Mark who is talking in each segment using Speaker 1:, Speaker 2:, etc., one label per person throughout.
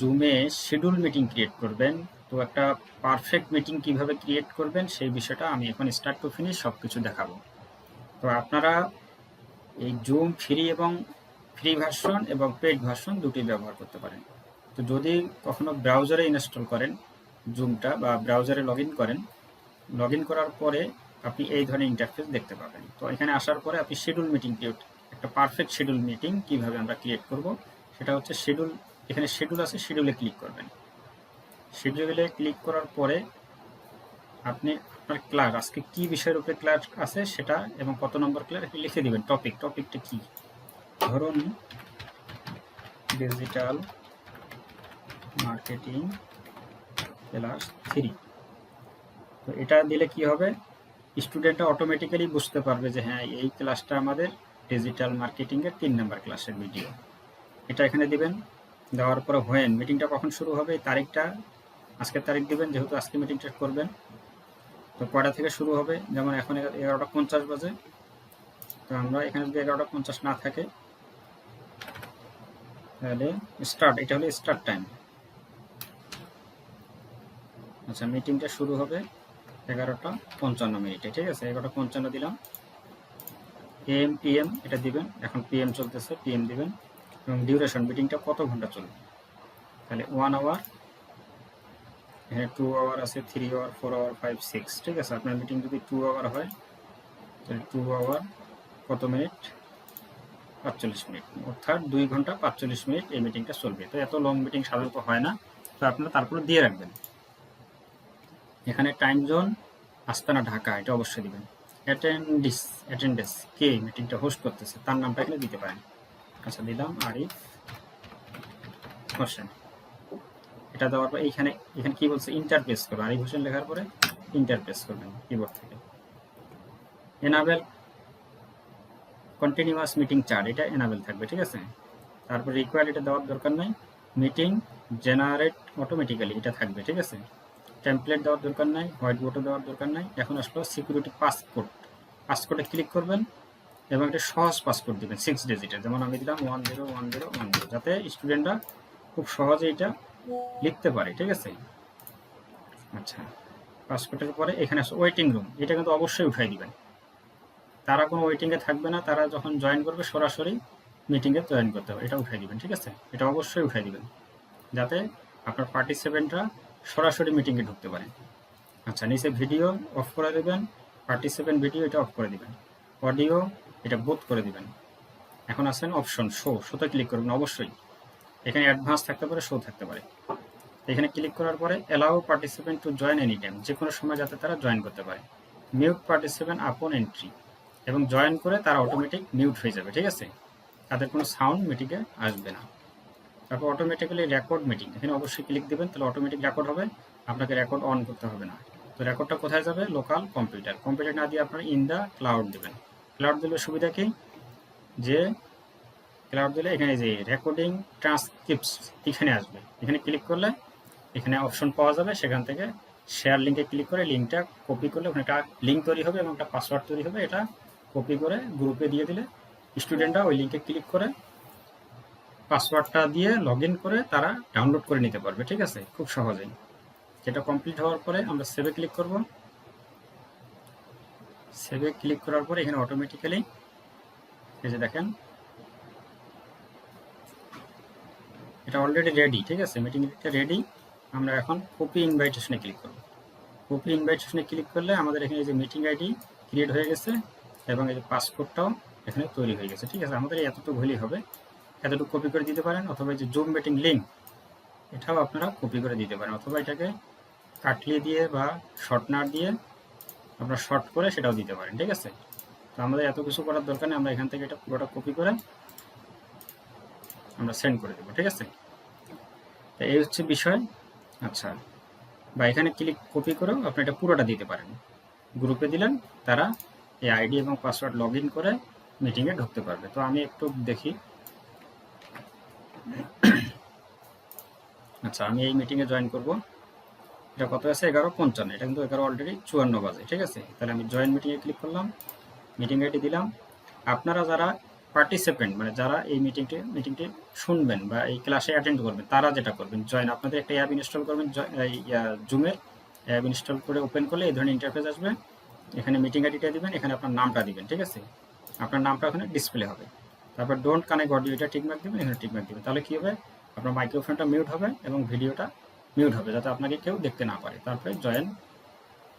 Speaker 1: জুমে schedule meeting create করবেন। তো একটা পারফেক্ট মিটিং কীভাবে ক্রিয়েট করবেন সেই বিষয়টা আমি এখন স্টার্ট টু ফিনিশ সব কিছু দেখাবো। তো আপনারা এই জুম ফ্রি এবং ফ্রি ভার্সন এবং পেড ভার্সন দুটি ব্যবহার করতে পারেন। তো যদি কখনো ব্রাউজারে ইনস্টল করেন জুমটা বা ব্রাউজারে লগ করেন লগ করার পরে আপনি এই ধরনের ইন্টারফেস দেখতে পাবেন। তো এখানে আসার পরে আপনি শিডিউল মিটিং ক্রিয়েট একটা পারফেক্ট শিডিউল মিটিং কীভাবে আমরা ক্রিয়েট করব, সেটা হচ্ছে শিডিউল এখানে শিডিউল আছে শিডিউলে ক্লিক করবেন। শিডিউলে ক্লিক করার পরে আপনি আপনার ক্লাস আজকে কি বিষয়ের উপরে ক্লাস আছে সেটা এবং কত নম্বর ক্লাস লিখে দিবেন। টপিক টপিকটা কি? ধরুন ডিজিটাল মার্কেটিং ক্লাস থ্রি তো এটা দিলে কি হবে? স্টুডেন্টরা অটোমেটিক্যালি বুঝতে পারবে যে হ্যাঁ এই ক্লাসটা আমাদের ডিজিটাল মার্কেটিংয়ের তিন নম্বর ক্লাসের ভিডিও এটা এখানে দিবেন। দেওয়ার পরে হোয়েন মিটিংটা কখন শুরু হবে, তারিখটা আজকের তারিখ দিবেন, যেহেতু আজকে মিটিংটা করবেন। তো কয়টা থেকে শুরু হবে? যেমন এখন এগা- এগারোটা পঞ্চাশ বাজে। তো আমরা এখানে যদি এগারোটা পঞ্চাশ না থাকে, তাহলে স্টার্ট এটা হলো স্টার্ট টাইম আচ্ছা মিটিংটা শুরু হবে এগারোটা পঞ্চান্ন মিনিটে, ঠিক আছে? এগারোটা পঞ্চান্ন দিলাম। এম পিএম এটা দিবেন। এখন পিএম চলতেছে পিএম দিবেন। এবং ডিউরেশন মিটিংটা কত ঘণ্টা চলবে? তাহলে ওয়ান আওয়ার এখানে টু আওয়ার আছে three hour four hour five six ঠিক আছে? আপনার মিটিং যদি টু আওয়ার হয়, তাহলে টু আওয়ার কত মিনিট পাঁচচল্লিশ মিনিট অর্থাৎ দুই ঘণ্টা পাঁচচল্লিশ মিনিট এই মিটিংটা চলবে। তো এত লং মিটিং সাধারণত হয় না। তো আপনারা তারপরে দিয়ে রাখবেন। এখানে টাইম জোন আস্তানা, ঢাকা, এটা অবশ্যই দিবেন। অ্যাটেন্ডিস অ্যাটেন্ডেন্স কে মিটিংটা হোস্ট করতেছে, তার নামটা এখানে দিতে পারেন। আচ্ছা দিলাম আরিফ হোসেন। এটা দেওয়ার পর এইখানে, এখানে কি বলছে? ইন্টারপ্রেস করবে আরিফ হোসেন লেখার পরে ইন্টারপ্রেস করবেন কিবোর্ড থেকে। এনাবেল কন্টিনিউয়াস মিটিং চার্ট এটা এনাবেল থাকবে, ঠিক আছে? তারপর রিকোয়ার্ড এটা দেওয়ার দরকার নাই। মিটিং জেনারেট অটোমেটিক্যালি এটা থাকবে, ঠিক আছে? টেমপ্লেট দেওয়ার দরকার নাই হোয়াইট বোর্ডও দেওয়ার দরকার নাই। এখন আসলো সিকিউরিটি পাসপোর্ট পাসপোর্টে ক্লিক করবেন। এবং একটা সহজ পাসপোর্ট দিবেন সিক্স ডিজিটের যেমন আমি দিলাম one zero one zero one zero যাতে স্টুডেন্টরা খুব সহজে এটা লিখতে পারে, ঠিক আছে? আচ্ছা পাসপোর্টের পরে এখানে ওয়েটিং রুম এটা কিন্তু অবশ্যই উঠাই দিবেন। তারা কোনো ওয়েটিংয়ে থাকবে না, তারা যখন জয়েন করবে, সরাসরি মিটিংয়ে জয়েন করতে হবে। এটা উঠাই দিবেন, ঠিক আছে? এটা অবশ্যই উঠাই দিবেন, যাতে আপনার পার্টিসিপেন্টরা সরাসরি মিটিংয়ে ঢুকতে পারে। আচ্ছা নিচে ভিডিও অফ করে দেবেন পার্টিসিপেন্ট ভিডিও এটা অফ করে দেবেন। অডিও এটা বোধ করে দিবেন। এখন আছেন অপশন শো শোতে ক্লিক করবেন, অবশ্যই। এখানে অ্যাডভান্স থাকতে পারে শো থাকতে পারে। এখানে ক্লিক করার পরে allow participant to join any time যে কোনো সময় যাতে তারা জয়েন করতে পারে। মিউট পার্টিসিপেন্ট আপন এন্ট্রি এবং জয়েন করে তারা অটোমেটিক মিউট হয়ে যাবে, ঠিক আছে? তাদের কোনো সাউন্ড মিটিংয়ে আসবে না। তারপর অটোমেটিক্যালি রেকর্ড মিটিং এখানে অবশ্যই ক্লিক দিবেন, তাহলে অটোমেটিক রেকর্ড হবে। আপনাকে রেকর্ড অন করতে হবে না। তো রেকর্ডটা কোথায় যাবে? লোকাল কম্পিউটার কম্পিউটার না দিয়ে আপনারা ইন দ্য ক্লাউড দেবেন। ক্লাউড দিলে সুবিধা কি? যে ক্লাউড দিলে এখানে যে রেকর্ডিং ট্রান্সক্রিপস এখানে আসবে। এখানে ক্লিক করলে এখানে অপশন পাওয়া যাবে। সেখান থেকে শেয়ার লিঙ্কে ক্লিক করে লিঙ্কটা কপি করলে ওখানে একটা লিঙ্ক তৈরি হবে এবং একটা পাসওয়ার্ড তৈরি হবে। এটা কপি করে গ্রুপে দিয়ে দিলে স্টুডেন্টরা ওই লিঙ্কে ক্লিক করে পাসওয়ার্ডটা দিয়ে লগ করে তারা ডাউনলোড করে নিতে পারবে। ঠিক আছে? খুব সহজেই। যেটা কমপ্লিট হওয়ার পরে আমরা সেভে ক্লিক করব। সেভে ক্লিক করার পরে এখানে অটোমেটিক্যালি এই যে দেখেন, এটা অলরেডি রেডি ঠিক আছে? মিটিং এটা রেডি আমরা এখন কপি ইনভাইটেশনে ক্লিক করব। কপি ইনভাইটেশনে ক্লিক করলে আমাদের এখানে এই যে মিটিং আইডি ক্রিয়েট হয়ে গেছে এবং এই যে পাসপোর্টটাও এখানে তৈরি হয়ে গেছে, ঠিক আছে? আমাদের এতটুকু হলেই হবে। এতটুকু কপি করে দিতে পারেন অথবা এই যে জুম মিটিং লিঙ্ক এটাও আপনারা কপি করে দিতে পারেন। অথবা এটাকে কাটলিয়ে দিয়ে বা শর্টনার দিয়ে আপনারা শর্ট করে সেটাও দিতে পারেন, ঠিক আছে? তো আমাদের এত কিছু করার দরকার নেই, আমরা এখান থেকে এটা পুরোটা কপি করে আমরা সেন্ড করে দেবো, ঠিক আছে? তো এই হচ্ছে বিষয়। আচ্ছা বা এখানে ক্লিক কপি করেও আপনি এটা পুরোটা দিতে পারেন। গ্রুপে দিলেন, তারা এই আইডি এবং পাসওয়ার্ড লগ করে মিটিংয়ে ঢুকতে পারবে। তো আমি একটু দেখি। আচ্ছা আমি এই মিটিংয়ে জয়েন করব। এটা কত আছে? এগারো পঞ্চান্ন। এটা কিন্তু এগারো অলরেডি চুয়ান্ন বাজে, ঠিক আছে? তাহলে আমি জয়েন মিটিংয়ে ক্লিক করলাম মিটিং আইডি দিলাম। আপনারা যারা পার্টিসিপেন্ট মানে যারা এই মিটিংটি মিটিংটি শুনবেন বা এই ক্লাসে অ্যাটেন্ড করবেন, তারা যেটা করবেন জয়েন আপনাদের একটা অ্যাপ ইনস্টল করবেন জুমের অ্যাপ ইনস্টল করে ওপেন করলে এই ধরনের ইন্টারফেস আসবে। এখানে মিটিং আইডিটা দিবেন, এখানে আপনার নামটা দিবেন, ঠিক আছে? আপনার নামটা ওখানে ডিসপ্লে হবে। তারপর ডোন্ট কানেক্ট অডিও এটা টিকমার্ক দিবেন, এখানে টিকমার্ক দিবেন। তাহলে কী হবে? আপনার মাইক্রোফোনটা মিউট হবে এবং ভিডিওটা মিউট হবে যাতে আপনাকে কেউ দেখতে না পারে। তারপরে জয়েন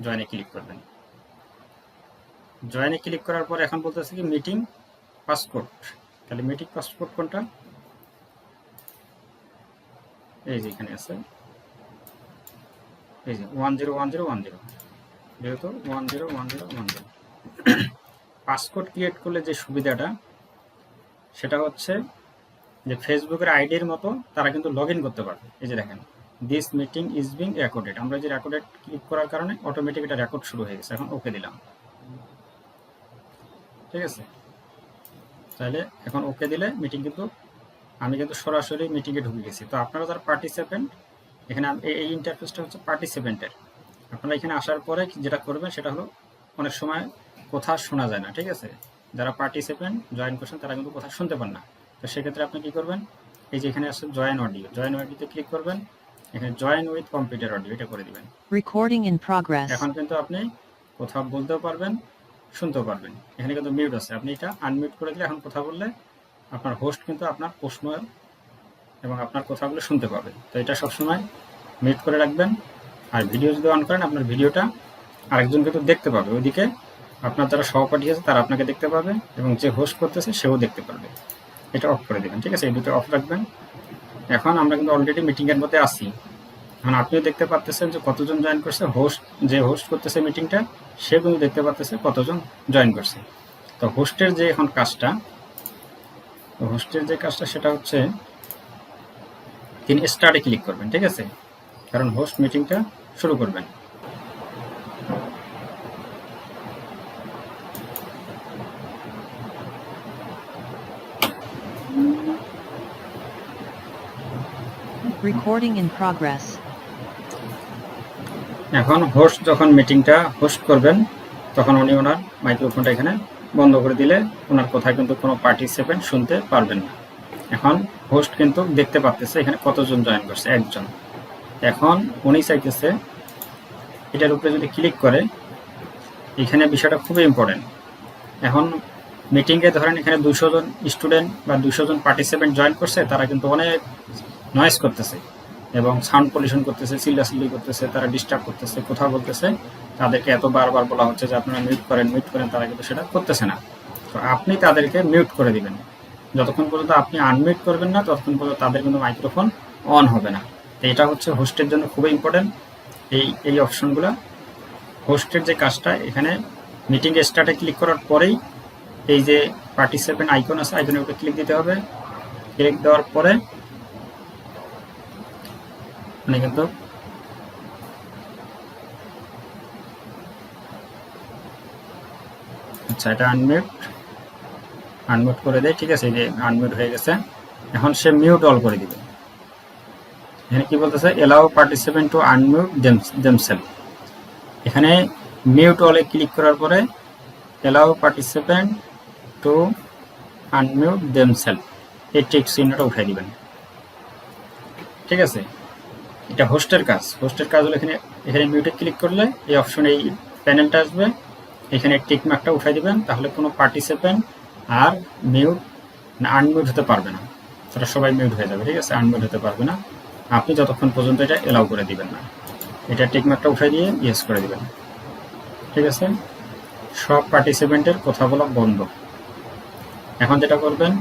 Speaker 1: জয়েনে ক্লিক করবেন। জয়েনে ক্লিক করার পর এখন বলতেছে কি মিটিং পাসপোর্ট তাহলে মিটিং পাসপোর্ট কোনটা? এই যে এখানে আছে। এই যে one zero one zero one zero যেহেতু one zero one zero one zero passcode create করলে যে সুবিধাটা, সেটা হচ্ছে যে ফেসবুকের আইডির মতো তারা কিন্তু লগ করতে পারবে। এই যে দেখেন। This meeting is being recorded আমরা যে রেকর্ডেড ক্লিক করার কারণে অটোমেটিক এটা রেকর্ড শুরু হয়ে গেছে। এখন ওকে দিলাম। ঠিক আছে? তাহলে এখন ওকে দিলে মিটিং কিন্তু আমি কিন্তু সরাসরি মিটিংয়ে ঢুকে গেছি। তো আপনারা যারা পার্টিসিপেন্ট এখানে এই ইন্টারফেসটা হচ্ছে পার্টিসিপেন্টের আপনারা এখানে আসার পরে যেটা করবেন সেটা হলো অনেক সময় কথা শোনা যায় না, ঠিক আছে? যারা পার্টিসিপেন্ট জয়েন করছেন তারা কিন্তু কথা শুনতে পান না। তো সেক্ষেত্রে আপনি কী করবেন? এই যে এখানে আসছে জয়েন অডিও জয়েন অডিওতে ক্লিক করবেন। এখানে জয়েন উইথ কম্পিউটার অডিও এটা করে দিবেন।
Speaker 2: Recording in progress.
Speaker 1: এখন কিন্তু আপনি কোথাও বলতেও পারবেন শুনতেও পারবেন। এখানে কিন্তু মিউট আছে। আপনি এটা আনমিউট করে দিলে এখন কথা বললে আপনার হোস্ট কিন্তু আপনার প্রশ্ন এবং আপনার কথাগুলো শুনতে পাবে। তো এটা সবসময় মিউট করে রাখবেন। আর ভিডিও যদি অন করেন আপনার ভিডিওটা আরেকজন কিন্তু দেখতে পাবে। ওইদিকে আপনার যারা সহপাঠী আছে তারা আপনাকে দেখতে পাবে এবং যে হোস্ট করতেছে সেও দেখতে পারবে। এটা অফ করে দেবেন ঠিক আছে? এই দুটো অফ রাখবেন। এখন আমরা কিন্তু অলরেডি মিটিংয়ের মধ্যে আছি। এখন আপনিও দেখতে পাচ্ছেন যে কতজন জয়েন করছে হোস্ট যে হোস্ট করতেছে মিটিংটা সে কিন্তু দেখতে পাচ্তেছে কতজন জয়েন করছে। তো হোস্টের যে এখন কাজটা হোস্টের যে কাজটা সেটা হচ্ছে, তিনি স্টার্টে ক্লিক করবেন, ঠিক আছে? কারণ হোস্ট মিটিংটা শুরু করবেন।
Speaker 2: Recording in progress.
Speaker 1: এখন হোস্ট যখন মিটিংটা হোস্ট করবেন, তখন উনি ওনার মাইক্রোফোনটা এখানে বন্ধ করে দিলে ওনার কথা কিন্তু কোনো পার্টিসিপেন্ট শুনতে পারবেন না। এখন হোস্ট কিন্তু দেখতে পাচ্তেছে এখানে কতজন জয়েন করছে? একজন। এখন উনি চাইতেছে, এটার উপরে যদি ক্লিক করে, এখানে বিষয়টা খুবই ইম্পর্টেন্ট এখন মিটিংয়ে ধরেন এখানে দুশো জন স্টুডেন্ট বা দুশো জন পার্টিসিপেন্ট জয়েন করছে, তারা কিন্তু অনেক নয়েজ করতেছে এবং সাউন্ড পলিউশন করতেছে চিল্লাচিল্লি করতেছে, তারা ডিস্টার্ব করতেছে, কথা বলতেছে, তাদেরকে এত বারবার বলা হচ্ছে যে আপনারা মিউট করেন মিউট করেন, তারা কিন্তু সেটা করতেছে না। তো আপনি তাদেরকে মিউট করে দিবেন। যতক্ষণ পর্যন্ত আপনি আনমিউট করবেন না, ততক্ষণ পর্যন্ত তাদের কিন্তু মাইক্রোফোন অন হবে না। তো এটা হচ্ছে হোস্টের জন্য খুবই ইম্পর্টেন্ট এই এই অপশনগুলো হোস্টের যে কাজটা, এখানে মিটিং স্টার্টে ক্লিক করার পরেই এই যে পার্টিসিপেন্ট আইকন আছে আইকনের উপরে ক্লিক দিতে হবে। ক্লিক দেওয়ার পরে মানে কিন্তু আচ্ছা এটা আনমিউট আনমিউট করে দেয় ঠিক আছে যে আনমিউট হয়ে গেছে। এখন সে মিউট অল করে দিবে। এখানে কি বলতেছে? Allow participant to unmute themselves এখানে মিউট অলে ক্লিক করার পরে allow participant to unmute themselves এই টেক্সট চিহ্নটা উঠাই দিবেন। ঠিক আছে? এটা হোস্টের কাজ। হোস্টের কাজ হলো এখানে এখানে মিউটে ক্লিক করলে এই অপশনে এই প্যানেলটা আসবে। এখানে টিক মার্কটা উঠাই দিবেন, তাহলে কোনো পার্টিসিপেন্ট আর মিউট আনমিউট হতে পারবে না। তারা সবাই মিউট হয়ে যাবে, ঠিক আছে? আনমিউট হতে পারবে না। আপনি যতক্ষণ পর্যন্ত এটা এলাও করে দিবেন না। এটা টিক মার্কটা উঠাই দিয়ে ইয়েস করে দিবেন। ঠিক আছে? সব পার্টিসিপেন্টের কথা বলা বন্ধ। এখন যেটা করবেন,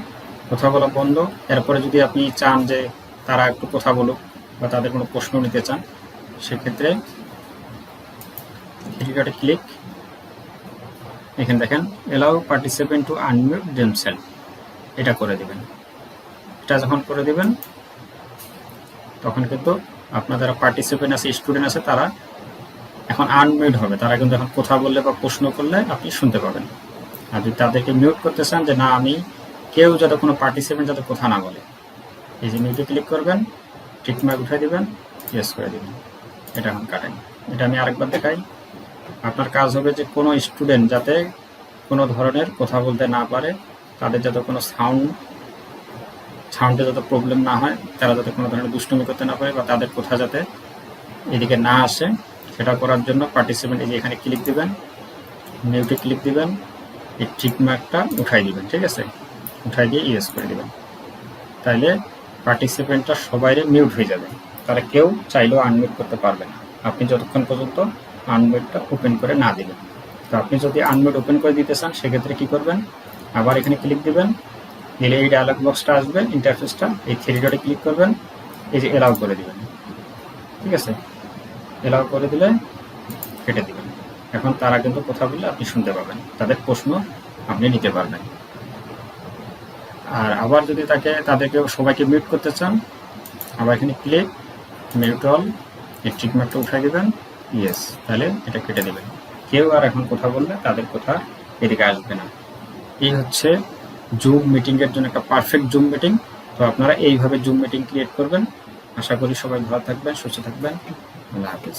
Speaker 1: কথা বলা বন্ধ। এরপরে যদি আপনি চান যে তারা একটু কথা বলুক বা তাদের কোনো প্রশ্ন নিতে চান, সেক্ষেত্রে এটিকাটে ক্লিক এখানে দেখেন allow participant to unmute themselves এটা করে দিবেন। এটা যখন করে দিবেন, তখন কিন্তু আপনার যারা পার্টিসিপেন্ট আছে স্টুডেন্ট আছে, তারা এখন আনমিউট হবে। তারা কিন্তু এখন কথা বললে বা প্রশ্ন করলে আপনি শুনতে পাবেন। আর যদি তাদেরকে মিউট করতে চান যে, না, আমি কেউ যাতে কোনো পার্টিসিপেন্ট যাতে কথা না বলে। এই যে মিউটে ক্লিক করবেন। টিক মার্ক উঠে দিবেন ইয়েস করে দিবেন। এটা এখন কাটেন এটা আমি আরেকবার দেখাই। আপনার কাজ হবে যে কোনো স্টুডেন্ট যাতে কোনো ধরনের কথা বলতে না পারে, তাদের যাতে কোনো সাউন্ড সাউন্ডে যাতে প্রবলেম না হয়, তারা যাতে কোনো ধরনের দুষ্টুমি করতে না পারে বা তাদের কোথা যাতে এদিকে না আসে, সেটা করার জন্য পার্টিসিপেন্ট এই যে এখানে ক্লিক দিবেন মিউটে ক্লিক দিবেন, এই ঠিক উঠাই দিবেন, ঠিক আছে? উঠাই দিয়ে ইয়েস করে দিবেন। তাইলে পার্টিসিপেন্টটা সবাই মিউট হয়ে যাবে। তারা কেউ চাইলেও আনমিউট করতে পারবে না। আপনি যতক্ষণ পর্যন্ত আনমিউটটা ওপেন করে না দেবেন তো আপনি যদি আনমিউট ওপেন করে দিতে চান, সেক্ষেত্রে কী করবেন? আবার এখানে ক্লিক দিবেন। দিলে এই ডায়ালগ বক্সটা আসবে ইন্টারফেসটা এই থ্রি ডটে ক্লিক করবেন। এই যে এলাও করে দিবেন। ঠিক আছে? এলাও করে দিলে কেটে দিবেন। এখন তারা কিন্তু কথা বললে আপনি শুনতে পাবেন। তাদের প্রশ্ন আপনি নিতে পারবেন। আর আবার যদি তাকে তাদেরকে সবাইকে মিউট করতে চান আবার এখানে ক্লিক মিউট অল এই ট্রিটমেন্টটা উঠাই দেবেন ইয়েস তাহলে এটা কেটে দেবেন। কেউ আর এখন কথা বললে তাদের কথা এদিকে আসবে না। এই হচ্ছে জুম মিটিংয়ের জন্য একটা পারফেক্ট জুম মিটিং তো আপনারা এইভাবে জুম মিটিং ক্রিয়েট করবেন। আশা করি সবাই ভালো থাকবেন, সুস্থ থাকবেন। আল্লাহ হাফিজ।